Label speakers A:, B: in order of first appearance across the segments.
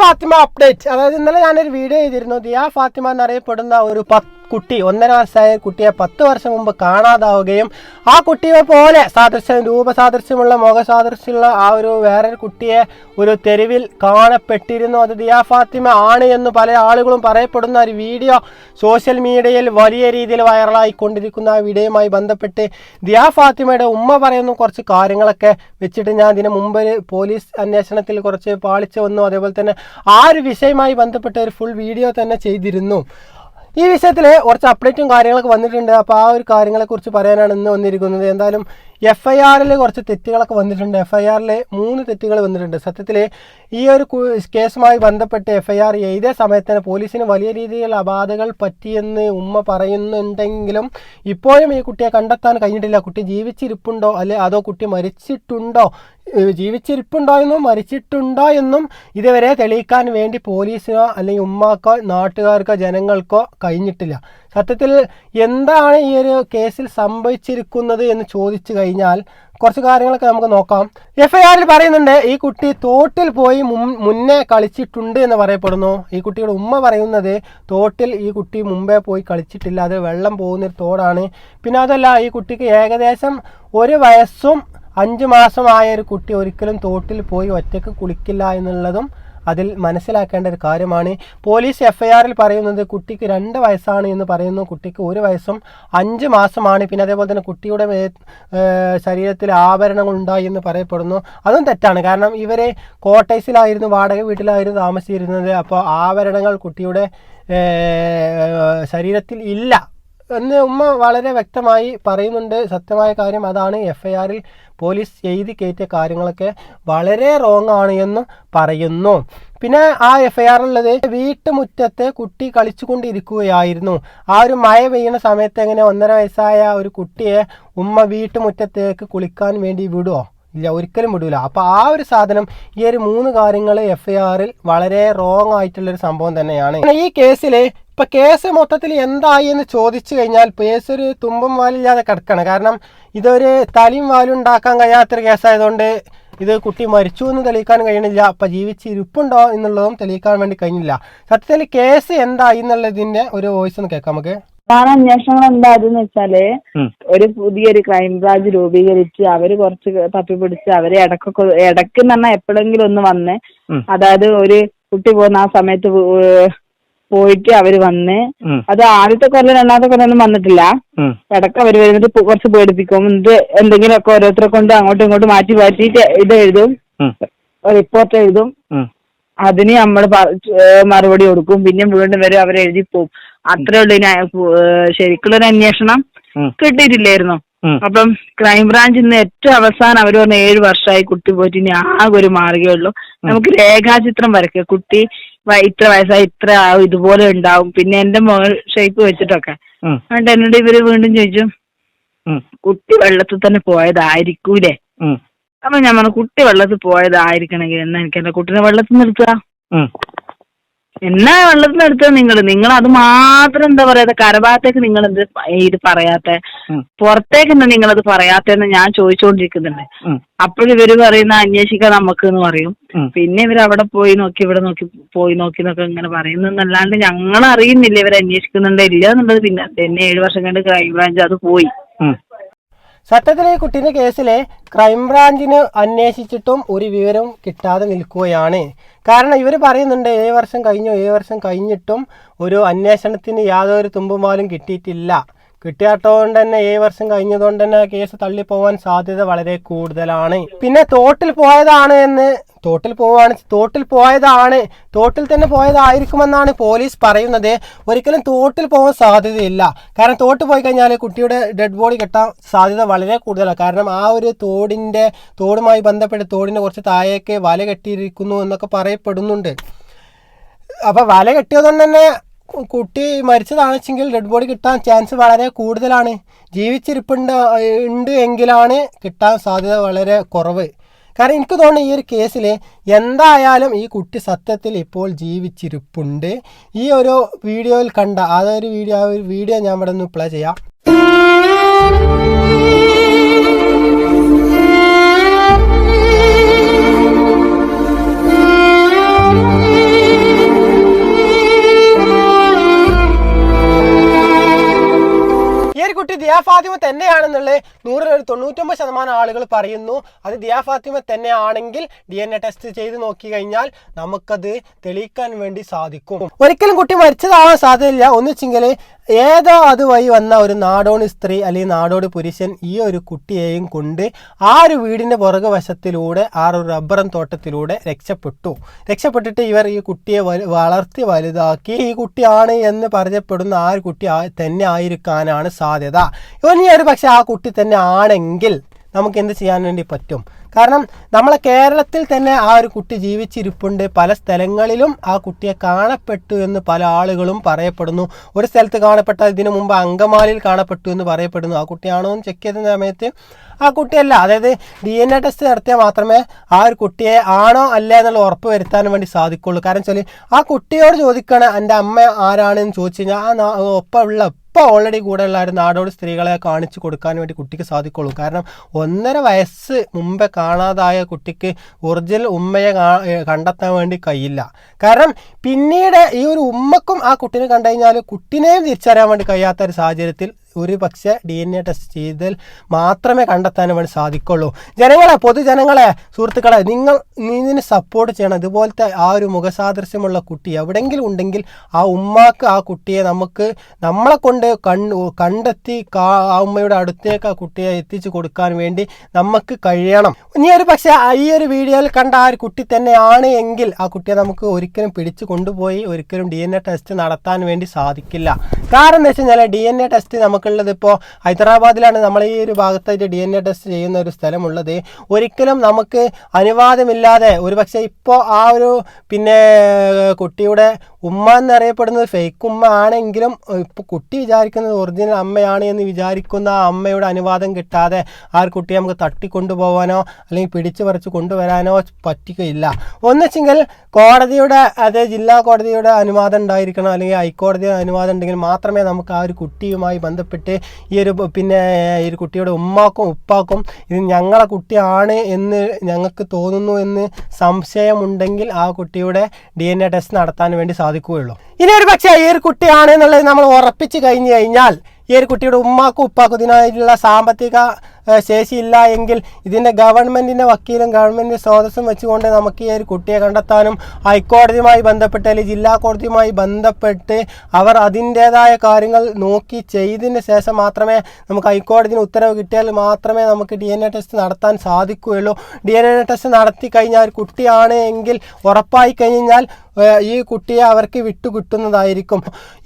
A: Fathima update അതായത് ഇന്നലെ ഞാനൊരു വീഡിയോ ചെയ്തിരുന്നു ദിയ ഫാത്തിമ എന്നറിയപ്പെടുന്ന ഒരു പത്ത് കുട്ടി ഒന്നര വയസ്സായ കുട്ടിയെ പത്ത് വർഷം മുമ്പ് കാണാതാവുകയും ആ കുട്ടിയെ പോലെ സാദൃശ്യം രൂപസാദൃശ്യമുള്ള മുഖസാദൃശ്യമുള്ള ആ ഒരു വേറൊരു കുട്ടിയെ ഒരു തെരുവിൽ കാണപ്പെട്ടിരുന്നു. അത് ദിയ ഫാത്തിമ ആണ് എന്ന് പല ആളുകളും പറയപ്പെടുന്ന ഒരു വീഡിയോ സോഷ്യൽ മീഡിയയിൽ വലിയ രീതിയിൽ വൈറലായിക്കൊണ്ടിരിക്കുന്ന ആ വീഡിയോയുമായി ബന്ധപ്പെട്ട് ദിയ ഫാത്തിമയുടെ ഉമ്മ പറയുന്ന കുറച്ച് കാര്യങ്ങളൊക്കെ വെച്ചിട്ട് ഞാൻ ഇതിന് മുമ്പ് പോലീസ് അന്വേഷണത്തിൽ കുറച്ച് പാളിച്ച വന്നു. അതേപോലെ തന്നെ ആ ഒരു വിഷയവുമായി ബന്ധപ്പെട്ട ഒരു ഫുൾ വീഡിയോ തന്നെ ചെയ്തിരുന്നു. ഈ വിഷയത്തിൽ കുറച്ച് അപ്ഡേറ്റും കാര്യങ്ങളൊക്കെ വന്നിട്ടുണ്ട്. അപ്പോൾ ആ ഒരു കാര്യങ്ങളെക്കുറിച്ച് പറയാനാണ് ഇന്ന് വന്നിരിക്കുന്നത്. എന്തായാലും എഫ് ഐ ആറിൽ കുറച്ച് തെറ്റുകളൊക്കെ വന്നിട്ടുണ്ട്. എഫ് ഐ ആറിൽ മൂന്ന് തെറ്റുകൾ വന്നിട്ടുണ്ട്. സത്യത്തിൽ ഈ ഒരു കേസുമായി ബന്ധപ്പെട്ട് എഫ് ഐ ആർ എഴുതിയ സമയത്ത് തന്നെ പോലീസിന് വലിയ രീതിയിലുള്ള അപാധകൾ പറ്റിയെന്ന് ഉമ്മ പറയുന്നുണ്ടെങ്കിലും ഇപ്പോഴും ഈ കുട്ടിയെ കണ്ടെത്താൻ കഴിഞ്ഞിട്ടില്ല. കുട്ടി ജീവിച്ചിരിപ്പുണ്ടോ? അല്ലെ അതോ കുട്ടി മരിച്ചിട്ടുണ്ടോ? ജീവിച്ചിരിപ്പുണ്ടോ എന്നും മരിച്ചിട്ടുണ്ടോ എന്നും ഇതുവരെ തെളിയിക്കാൻ വേണ്ടി പോലീസിനോ അല്ലെങ്കിൽ ഉമ്മാക്കോ നാട്ടുകാർക്കോ ജനങ്ങൾക്കോ കഴിഞ്ഞിട്ടില്ല. സത്യത്തിൽ എന്താണ് ഈ ഒരു കേസിൽ സംഭവിച്ചിരിക്കുന്നത് എന്ന് ചോദിച്ചു കഴിഞ്ഞാൽ കുറച്ച് കാര്യങ്ങളൊക്കെ നമുക്ക് നോക്കാം. എഫ് ഐ ആറിൽ പറയുന്നുണ്ട് ഈ കുട്ടി തോട്ടിൽ പോയി മുന്നേ കളിച്ചിട്ടുണ്ട് എന്ന് പറയപ്പെടുന്നു. ഈ കുട്ടിയുടെ ഉമ്മ പറയുന്നത് തോട്ടിൽ ഈ കുട്ടി മുമ്പേ പോയി കളിച്ചിട്ടില്ല അത് വെള്ളം പോകുന്നൊരു തോടാണ്. പിന്നെ അതല്ല ഈ കുട്ടിക്ക് ഏകദേശം ഒരു വയസ്സും അഞ്ച് മാസമായ ഒരു കുട്ടി ഒരിക്കലും തോട്ടിൽ പോയി ഒറ്റയ്ക്ക് കുളിക്കില്ല എന്നുള്ളതും അതിൽ മനസ്സിലാക്കേണ്ട ഒരു കാര്യമാണ്. പോലീസ് എഫ്ഐആറിൽ പറയുന്നത് കുട്ടിക്ക് രണ്ട് വയസ്സാണ് എന്ന് പറയുന്നു. കുട്ടിക്ക് ഒരു വയസ്സും അഞ്ച് മാസമാണ്. പിന്നെ അതേപോലെ തന്നെ കുട്ടിയുടെ ശരീരത്തിൽ ആഭരണങ്ങൾ ഉണ്ടായി എന്ന് പറയപ്പെടുന്നു. അതും തെറ്റാണ്. കാരണം ഇവരെ കോട്ടേഴ്സിലായിരുന്നു വാടക വീട്ടിലായിരുന്നു താമസിച്ചിരുന്നത്. അപ്പോൾ ആഭരണങ്ങൾ കുട്ടിയുടെ ശരീരത്തിൽ ഇല്ല. എന്ന് ഉമ്മ വളരെ വ്യക്തമായി പറയുന്നുണ്ട്. സത്യമായ കാര്യം അതാണ്. എഫ് ഐ ആറിൽ പോലീസ് എഴുതി കയറ്റിയ കാര്യങ്ങളൊക്കെ വളരെ റോങ് ആണ് എന്ന് പറയുന്നു. പിന്നെ ആ എഫ് ഐ ആറുള്ളത് വീട്ടുമുറ്റത്ത് കുട്ടി കളിച്ചുകൊണ്ടിരിക്കുകയായിരുന്നു. ആ ഒരു മഴ പെയ്യുന്ന സമയത്ത് എങ്ങനെ ഒന്നര വയസ്സായ ഒരു കുട്ടിയെ ഉമ്മ വീട്ടുമുറ്റത്തേക്ക് കുളിക്കാൻ വേണ്ടി വിടുമോ ഇല്ല ഒരിക്കലും വിടൂല. അപ്പോൾ ആ ഒരു സാധനം ഈ ഒരു മൂന്ന് കാര്യങ്ങൾ എഫ് ഐ ആറിൽ വളരെ റോങ് ആയിട്ടുള്ളൊരു സംഭവം തന്നെയാണ്. ഈ കേസിൽ ഇപ്പൊ കേസ് മൊത്തത്തിൽ എന്തായി എന്ന് ചോദിച്ചു കഴിഞ്ഞാൽ കേസ് ഒരു തുമ്പും വാലില്ലാതെ കിടക്കണം. കാരണം ഇതൊരു തലയും വാലുണ്ടാക്കാൻ കഴിയാത്തൊരു കേസായതുകൊണ്ട് ഇത് കുട്ടി മരിച്ചു എന്ന് തെളിയിക്കാൻ കഴിയണില്ല. അപ്പൊ ജീവിച്ചിരിപ്പുണ്ടോ എന്നുള്ളതും തെളിയിക്കാൻ വേണ്ടി കഴിഞ്ഞില്ല. സത്യത്തിൽ കേസ് എന്തായി എന്നുള്ളതിന്റെ ഒരു വോയിസ് ഒന്ന് കേൾക്കാം നമുക്ക്.
B: പ്രധാന അന്വേഷണങ്ങൾ അതെന്ന്
C: വെച്ചാൽ
B: ഒരു പുതിയൊരു ക്രൈംബ്രാഞ്ച് രൂപീകരിച്ച് അവർ കുറച്ച് തപ്പിപ്പിടിച്ച് അവരെ ഇടക്കൊക്കെ ഇടയ്ക്ക് എന്ന് പറഞ്ഞാൽ എപ്പോഴെങ്കിലും ഒന്ന് വന്ന് അതായത് ഒരു കുട്ടി പോകുന്ന ആ സമയത്ത് പോയിട്ട് അവർ വന്ന് അത് ആദ്യത്തെ കൊല്ലം രണ്ടാമത്തെ കൊല്ലം ഒന്നും വന്നിട്ടില്ല. ഇടയ്ക്ക് അവർ വരുന്നിട്ട് പു- കുറച്ച് പേടിപ്പിക്കും. ഇത് എന്തെങ്കിലുമൊക്കെ ഓരോരുത്തരെ കൊണ്ട് അങ്ങോട്ടും ഇങ്ങോട്ടും മാറ്റി മാറ്റിയിട്ട് ഇത് എഴുതും. റിപ്പോർട്ട് എഴുതും. അതിന് നമ്മൾ മറുപടി കൊടുക്കും. പിന്നെ വീണ്ടും വരും അവർ എഴുതി പോകും അത്രേ ഉള്ളൂ ഇനി ഏഹ് ശരിക്കുള്ളൊരു അന്വേഷണം. കിട്ടിയിട്ടില്ലായിരുന്നു. അപ്പം ക്രൈംബ്രാഞ്ച് ഇന്ന് ഏറ്റവും അവസാനം അവർ പറഞ്ഞ ഏഴ് വർഷമായി കുട്ടി പോയിട്ട് ഇനി ആകെ ഒരു മാർഗമുള്ളൂ നമുക്ക് രേഖാചിത്രം വരയ്ക്കുക കുട്ടി ഇത്ര വയസ്സായി ഇത്ര ആവും ഇതുപോലെ ഉണ്ടാവും. പിന്നെ എന്റെ മോൾ ഷേപ്പ് വെച്ചിട്ടൊക്കെ.
C: അതുകൊണ്ട്
B: എന്നിട്ട് എന്നോട് ഇവർ വീണ്ടും ചോദിച്ചു കുട്ടി വെള്ളത്തിൽ തന്നെ പോയതായിരിക്കൂലേ. അപ്പൊ ഞാൻ പറഞ്ഞു കുട്ടി വെള്ളത്തിൽ പോയതായിരിക്കണമെങ്കിൽ എന്നാ എനിക്ക് എന്റെ കുട്ടീനെ വെള്ളത്തിൽ നിർത്തുക. എന്നാ വെള്ളത്തിന് എടുത്തത് നിങ്ങൾ നിങ്ങൾ അത് മാത്രം എന്താ പറയാ കരഭാഗത്തേക്ക് നിങ്ങൾ എന്ത് ഇത് പറയാത്ത? പുറത്തേക്ക് എന്താ നിങ്ങൾ അത് പറയാത്തെന്ന് ഞാൻ ചോദിച്ചുകൊണ്ടിരിക്കുന്നുണ്ട്
C: ഉം.
B: അപ്പോഴും ഇവർ പറയുന്ന അന്വേഷിക്കാൻ നമുക്ക് എന്ന് പറയും പിന്നെ ഇവർ അവിടെ പോയി നോക്കി ഇവിടെ നോക്കി പോയി നോക്കി എന്നൊക്കെ ഇങ്ങനെ പറയുന്നല്ലാണ്ട് ഞങ്ങൾ അറിയുന്നില്ല ഇവർ അന്വേഷിക്കുന്നുണ്ടോ ഇല്ല എന്നുള്ളത് പിന്നെ തന്നെ ഏഴ് വർഷം കണ്ട് ക്രൈംബ്രാഞ്ച് അത് പോയി.
A: സത്യത്തിൽ ഈ കുട്ടീന്റെ കേസിലെ ക്രൈംബ്രാഞ്ചിന് അന്വേഷിച്ചിട്ടും ഒരു വിവരവും കിട്ടാതെ നിൽക്കുകയാണ്. കാരണം ഇവർ പറയുന്നുണ്ട് ഏഴ് വർഷം കഴിഞ്ഞു ഏഴ് വർഷം കഴിഞ്ഞിട്ടും ഒരു അന്വേഷണത്തിന് യാതൊരു തുമ്പുമാലും കിട്ടിയിട്ടില്ല. കിട്ടിയാട്ടോണ്ട് തന്നെ ഏഴ് വർഷം കഴിഞ്ഞതുകൊണ്ട് തന്നെ കേസ് തള്ളിപ്പോവാൻ സാധ്യത വളരെ കൂടുതലാണ്. പിന്നെ തോട്ടിൽ പോയതാണ് എന്ന് തോട്ടിൽ പോവാണ്. തോട്ടിൽ പോയതാണ്. തോട്ടിൽ തന്നെ പോയതായിരിക്കുമെന്നാണ് പോലീസ് പറയുന്നത്. ഒരിക്കലും തോട്ടിൽ പോകാൻ സാധ്യതയില്ല. കാരണം തോട്ട് പോയി കഴിഞ്ഞാൽ കുട്ടിയുടെ ഡെഡ് ബോഡി കെട്ടാൻ സാധ്യത വളരെ കൂടുതലാണ്. കാരണം ആ ഒരു തോടിന്റെ തോടുമായി ബന്ധപ്പെട്ട് തോടിന്റെ കുറച്ച് താഴേക്ക് വല കെട്ടിയിരിക്കുന്നു എന്നൊക്കെ പറയപ്പെടുന്നുണ്ട്. അപ്പോൾ വല കെട്ടിയതുകൊണ്ട് തന്നെ കുട്ടി മരിച്ചതാണെച്ചെങ്കിൽ ഡെഡ് ബോഡി കിട്ടാൻ ചാൻസ് വളരെ കൂടുതലാണ്. ജീവിച്ചിരിപ്പുണ്ട് ഉണ്ട് എങ്കിലാണ് കിട്ടാൻ സാധ്യത വളരെ കുറവ്. കാരണം എനിക്ക് തോന്നുന്നു ഈ ഒരു കേസിൽ എന്തായാലും ഈ കുട്ടി സത്യത്തിൽ ഇപ്പോൾ ജീവിച്ചിരിപ്പുണ്ട്. ഈ ഒരു വീഡിയോയിൽ കണ്ട അതൊരു വീഡിയോ ആ ഒരു വീഡിയോ ഞാൻ ഇവിടെ നിന്ന് പ്ലേ ചെയ്യാം. ദിയാ ഫാത്തിമ തന്നെയാണെന്നുള്ള നൂറിൽ ഒരു തൊണ്ണൂറ്റൊമ്പത് ശതമാനം ആളുകൾ പറയുന്നു. അത് ദിയാ ഫാത്തിമ തന്നെയാണെങ്കിൽ ഡി എൻ എ ടെസ്റ്റ് ചെയ്ത് നോക്കി കഴിഞ്ഞാൽ നമുക്കത് തെളിയിക്കാൻ വേണ്ടി സാധിക്കും. ഒരിക്കലും കുട്ടി മരിച്ചതാവാൻ സാധ്യതയില്ല. ഒന്നിച്ചെങ്കിൽ ഏതോ അതുവഴി വന്ന ഒരു നാടോടി സ്ത്രീ അല്ലെങ്കിൽ നാടോടി പുരുഷൻ ഈ ഒരു കുട്ടിയെയും കൊണ്ട് ആ ഒരു വീടിന്റെ പുറകു വശത്തിലൂടെ ആ ഒരു റബ്ബറം തോട്ടത്തിലൂടെ രക്ഷപ്പെട്ടു. രക്ഷപ്പെട്ടിട്ട് ഇവർ ഈ കുട്ടിയെ വളർത്തി വലുതാക്കി ഈ കുട്ടിയാണ് എന്ന് പറയപ്പെടുന്ന ആ ഒരു കുട്ടി തന്നെ ആയിരിക്കാനാണ് സാധ്യത. ഇനി ഒരു പക്ഷെ ആ കുട്ടി തന്നെ ആണെങ്കിൽ നമുക്ക് എന്ത് ചെയ്യാൻ വേണ്ടി പറ്റും? കാരണം നമ്മളെ കേരളത്തിൽ തന്നെ ആ ഒരു കുട്ടി ജീവിച്ചിരിപ്പുണ്ട്. പല സ്ഥലങ്ങളിലും ആ കുട്ടിയെ കാണപ്പെട്ടു എന്ന് പല ആളുകളും പറയപ്പെടുന്നു. ഒരു സ്ഥലത്ത് കാണപ്പെട്ട ഇതിനു മുമ്പ് അങ്കമാലിയിൽ കാണപ്പെട്ടു എന്ന് പറയപ്പെടുന്നു. ആ കുട്ടിയാണോ എന്ന് ചെക്ക് ചെയ്ത സമയത്ത് ആ കുട്ടിയല്ല. അതായത് ഡി എൻ എ ടെസ്റ്റ് നടത്തിയാൽ മാത്രമേ ആ ഒരു കുട്ടിയെ ആണോ അല്ല എന്നുള്ള ഉറപ്പ് വരുത്താൻ വേണ്ടി സാധിക്കുള്ളൂ. കാരണം വെച്ചാൽ ആ കുട്ടിയോട് ചോദിക്കണ എന്റെ അമ്മ ആരാണെന്ന് ചോദിച്ചു കഴിഞ്ഞാൽ ആ ഒപ്പമുള്ള ഇപ്പോൾ ഓൾറെഡി കൂടെയുള്ള ഒരു നാടോടി സ്ത്രീകളെ കാണിച്ചു കൊടുക്കാൻ വേണ്ടി കുട്ടിക്ക് സാധിക്കുള്ളൂ. കാരണം ഒന്നര വയസ്സ് മുമ്പേ കാണാതായ കുട്ടിക്ക് ഒറിജിനൽ ഉമ്മയെ കണ്ടെത്താൻ വേണ്ടി കഴിയില്ല. കാരണം പിന്നീട് ഈ ഒരു ഉമ്മക്കും ആ കുട്ടിനെ കണ്ടു കഴിഞ്ഞാൽ കുട്ടിനെയും തിരിച്ചറിയാൻ വേണ്ടി കഴിയാത്ത ഒരു സാഹചര്യത്തിൽ ഒരു പക്ഷേ ഡി എൻ എ ടെസ്റ്റ് ചെയ്താൽ മാത്രമേ കണ്ടെത്താൻ വേണ്ടി സാധിക്കുള്ളൂ. ജനങ്ങളെ പൊതുജനങ്ങളെ സുഹൃത്തുക്കളെ നിങ്ങൾ ഇതിന് സപ്പോർട്ട് ചെയ്യണം. ഇതുപോലത്തെ ആ ഒരു മുഖസാദൃശ്യമുള്ള കുട്ടി എവിടെയെങ്കിലും ഉണ്ടെങ്കിൽ ആ ഉമ്മാക്ക് ആ കുട്ടിയെ നമുക്ക് നമ്മളെ കൊണ്ട് കണ്ട് കണ്ടെത്തി ആ ഉമ്മയുടെ അടുത്തേക്ക് ആ കുട്ടിയെ എത്തിച്ചു കൊടുക്കാൻ വേണ്ടി നമുക്ക് കഴിയണം. ഇനി ഒരു പക്ഷേ ഈ ഒരു വീഡിയോയിൽ കണ്ട ആ ഒരു കുട്ടി തന്നെയാണ് എങ്കിൽ ആ കുട്ടിയെ നമുക്ക് ഒരിക്കലും പിടിച്ചു കൊണ്ടുപോയി ഒരിക്കലും ഡി ടെസ്റ്റ് നടത്താൻ വേണ്ടി സാധിക്കില്ല. കാരണം എന്താ വെച്ച് കഴിഞ്ഞാൽ ഡി ടെസ്റ്റ് നമുക്കുള്ളത് ഇപ്പോൾ ഹൈദരാബാദിലാണ് നമ്മൾ ഈ ഒരു ഭാഗത്തായിട്ട് ഡി എൻ എ ടെസ്റ്റ് ചെയ്യുന്ന ഒരു സ്ഥലമുള്ളത്. ഒരിക്കലും നമുക്ക് അനുവാദമില്ലാതെ ഒരു പക്ഷേ ഇപ്പോൾ ആ ഒരു പിന്നെ കുട്ടിയുടെ ഉമ്മ എന്നറിയപ്പെടുന്നത് ഫേക്ക് ഉമ്മ ആണെങ്കിലും ഇപ്പോൾ കുട്ടി വിചാരിക്കുന്നത് ഒറിജിനൽ അമ്മയാണ് എന്ന് വിചാരിക്കുന്ന ആ അമ്മയുടെ അനുവാദം കിട്ടാതെ ആ കുട്ടിയെ നമുക്ക് തട്ടിക്കൊണ്ടുപോകാനോ അല്ലെങ്കിൽ പിടിച്ചു പറിച്ച് കൊണ്ടുവരാനോ പറ്റുകയില്ല. ഒന്നിച്ചെങ്കിൽ കോടതിയുടെ അതേ ജില്ലാ കോടതിയുടെ അനുവാദം ഉണ്ടായിരിക്കണം അല്ലെങ്കിൽ ഹൈക്കോടതിയുടെ അനുവാദം ഉണ്ടെങ്കിൽ മാത്രമേ നമുക്ക് ആ ഒരു കുട്ടിയുമായി ബന്ധപ്പെട്ട് ഈ ഒരു പിന്നെ ഈ ഒരു കുട്ടിയുടെ ഉമ്മാക്കും ഉപ്പാക്കും ഇത് ഞങ്ങളെ കുട്ടിയാണ് എന്ന് ഞങ്ങൾക്ക് തോന്നുന്നു എന്ന് സംശയമുണ്ടെങ്കിൽ ആ കുട്ടിയുടെ ഡി എൻ എ ടെസ്റ്റ് നടത്താൻ വേണ്ടി സാധിക്കുകയുള്ളൂ ഇനി ഒരു പക്ഷേ ഈ ഒരു കുട്ടിയാണ് എന്നുള്ളത് നമ്മൾ ഉറപ്പിച്ച് കഴിഞ്ഞു കഴിഞ്ഞാൽ ഈ ഒരു കുട്ടിയുടെ ഉമ്മാക്കും ഉപ്പാക്കും ഇതിനായിട്ടുള്ള സാമ്പത്തിക ശേഷിയില്ല എങ്കിൽ ഇതിന്റെ ഗവൺമെന്റിന്റെ വക്കീലും ഗവൺമെന്റ് സ്രോതസ്സും വെച്ചുകൊണ്ട് നമുക്ക് ഈ ഒരു കുട്ടിയെ കണ്ടെത്താനും ഹൈക്കോടതിയുമായി ബന്ധപ്പെട്ട് അല്ലെങ്കിൽ ജില്ലാ കോടതിയുമായി ബന്ധപ്പെട്ട് അവർ അതിന്റേതായ കാര്യങ്ങൾ നോക്കി ചെയ്തതിന് ശേഷം മാത്രമേ നമുക്ക് ഹൈക്കോടതിന് ഉത്തരവ് കിട്ടിയാൽ മാത്രമേ നമുക്ക് ഡി എൻ എ ടെസ്റ്റ് നടത്താൻ സാധിക്കുകയുള്ളൂ. ഡി എൻ എ ടെസ്റ്റ് നടത്തി കഴിഞ്ഞാൽ ഒരു കുട്ടിയാണ് എങ്കിൽ ഉറപ്പായി കഴിഞ്ഞാൽ ഈ കുട്ടിയെ അവർക്ക് വിട്ടുകിട്ടുന്നതായിരിക്കും.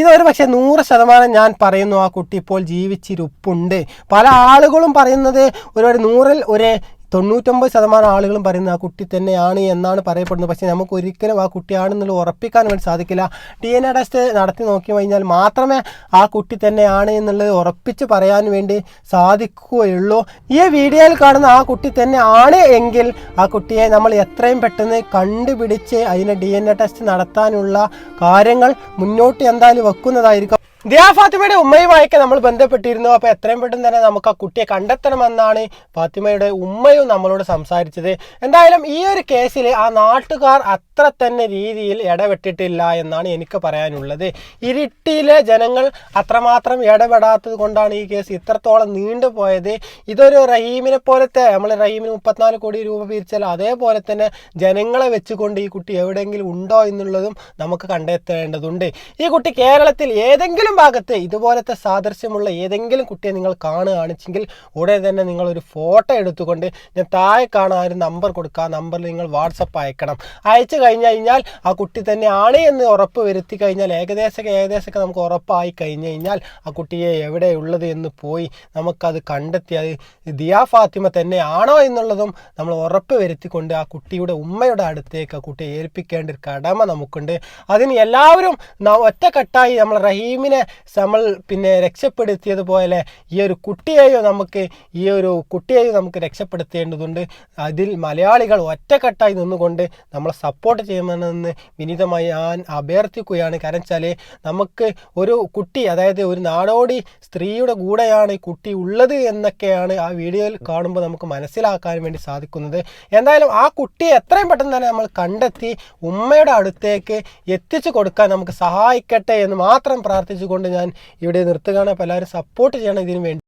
A: ഇതൊരു പക്ഷേ നൂറ് ശതമാനം ഞാൻ പറയുന്നു ആ കുട്ടി ഇപ്പോൾ ജീവിച്ചിരിപ്പുണ്ട്. പല ആളുകളും പറയുന്നത് ഒരുപാട് ഒരു നൂറിൽ ഒരു തൊണ്ണൂറ്റൊമ്പത് ശതമാനം ആളുകളും പറയുന്നത് ആ കുട്ടി തന്നെയാണ് എന്നാണ് പറയപ്പെടുന്നത്. പക്ഷേ നമുക്ക് ഒരിക്കലും ആ കുട്ടിയാണെന്നുള്ള ഉറപ്പിക്കാൻ വേണ്ടി സാധിക്കില്ല. ഡി എൻ എ ടെസ്റ്റ് നടത്തി നോക്കി കഴിഞ്ഞാൽ മാത്രമേ ആ കുട്ടി തന്നെയാണ് എന്നുള്ളത് ഉറപ്പിച്ച് പറയാൻ വേണ്ടി സാധിക്കുകയുള്ളൂ. ഈ വീഡിയോയിൽ കാണുന്ന ആ കുട്ടി തന്നെ ആണ് എങ്കിൽ ആ കുട്ടിയെ നമ്മൾ എത്രയും പെട്ടെന്ന് കണ്ടുപിടിച്ച് അതിനെ ഡി എൻ എ ടെസ്റ്റ് നടത്താനുള്ള കാര്യങ്ങൾ മുന്നോട്ട് എന്തായാലും വെക്കുന്നതായിരിക്കും. ദിയാ ഫാത്തിമയുടെ ഉമ്മയുമായൊക്കെ നമ്മൾ ബന്ധപ്പെട്ടിരുന്നു. അപ്പോൾ എത്രയും പെട്ടെന്ന് തന്നെ നമുക്ക് ആ കുട്ടിയെ കണ്ടെത്തണമെന്നാണ് ഫാത്തിമയുടെ ഉമ്മയും നമ്മളോട് സംസാരിച്ചത്. എന്തായാലും ഈ ഒരു കേസിൽ ആ നാട്ടുകാർ അത്ര തന്നെ രീതിയിൽ ഇടപെട്ടിട്ടില്ല എന്നാണ് എനിക്ക് പറയാനുള്ളത്. ഇരിട്ടിയിലെ ജനങ്ങൾ അത്രമാത്രം ഇടപെടാത്തത് കൊണ്ടാണ് ഈ കേസ് ഇത്രത്തോളം നീണ്ടുപോയത് ഇതൊരു റഹീമിനെ പോലത്തെ നമ്മൾ റഹീമിന് മുപ്പത്തിനാല് കോടി രൂപ പിരിച്ചാൽ അതേപോലെ തന്നെ ജനങ്ങളെ വെച്ചുകൊണ്ട് ഈ കുട്ടി എവിടെയെങ്കിലും ഉണ്ടോ എന്നുള്ളതും നമുക്ക് കണ്ടെത്തേണ്ടതുണ്ട്. ഈ കുട്ടി കേരളത്തിൽ ഏതെങ്കിലും ഭാഗത്ത് ഇതുപോലത്തെ സാദൃശ്യമുള്ള ഏതെങ്കിലും കുട്ടിയെ നിങ്ങൾ കാണുകയാണെച്ചെങ്കിൽ ഉടനെ തന്നെ നിങ്ങൾ ഒരു ഫോട്ടോ എടുത്തുകൊണ്ട് ഞാൻ താഴെ കാണാൻ ഒരു നമ്പർ കൊടുക്കുക. ആ നമ്പറിൽ നിങ്ങൾ വാട്സപ്പ് അയക്കണം. അയച്ചു കഴിഞ്ഞു കഴിഞ്ഞാൽ ആ കുട്ടി തന്നെയാണ് എന്ന് ഉറപ്പ് വരുത്തി കഴിഞ്ഞാൽ ഏകദേശം ഏകദേശമൊക്കെ നമുക്ക് ഉറപ്പായി കഴിഞ്ഞു കഴിഞ്ഞാൽ ആ കുട്ടിയെ എവിടെയുള്ളത് എന്ന് പോയി നമുക്കത് കണ്ടെത്തി അത് ദിയാ ഫാത്തിമ തന്നെയാണോ എന്നുള്ളതും നമ്മൾ ഉറപ്പ് വരുത്തിക്കൊണ്ട് ആ കുട്ടിയുടെ ഉമ്മയുടെ അടുത്തേക്ക് ആ കുട്ടിയെ ഏൽപ്പിക്കേണ്ട ഒരു കടമ നമുക്കുണ്ട്. അതിന് എല്ലാവരും ഒറ്റക്കെട്ടായി നമ്മൾ റഹീമിനെ നമ്മൾ പിന്നെ രക്ഷപ്പെടുത്തിയതുപോലെ ഈ ഒരു കുട്ടിയെയും നമുക്ക് ഈ ഒരു കുട്ടിയെയും നമുക്ക് രക്ഷപ്പെടുത്തേണ്ടതുണ്ട്. അതിൽ മലയാളികൾ ഒറ്റക്കെട്ടായി നിന്നുകൊണ്ട് നമ്മളെ സപ്പോർട്ട് ചെയ്യണമെന്ന് വിനീതമായി ഞാൻ അഭ്യർത്ഥിക്കുകയാണ്. കാരണം വെച്ചാൽ നമുക്ക് ഒരു കുട്ടി അതായത് ഒരു നാടോടി സ്ത്രീയുടെ കൂടെയാണ് ഈ കുട്ടി ഉള്ളത് എന്നൊക്കെയാണ് ആ വീഡിയോയിൽ കാണുമ്പോൾ നമുക്ക് മനസ്സിലാക്കാൻ വേണ്ടി സാധിക്കുന്നത്. എന്തായാലും ആ കുട്ടിയെ എത്രയും പെട്ടെന്ന് തന്നെ നമ്മൾ കണ്ടെത്തി ഉമ്മയുടെ അടുത്തേക്ക് എത്തിച്ചു കൊടുക്കാൻ നമുക്ക് സഹായിക്കട്ടെ എന്ന് മാത്രം പ്രാർത്ഥിച്ചുകൊണ്ട് പറഞ്ഞുകൊണ്ട് ഞാൻ ഇവിടെ നിർത്തുകയാണ്. അപ്പോൾ എല്ലാവരും സപ്പോർട്ട് ചെയ്യണം ഇതിന് വേണ്ടി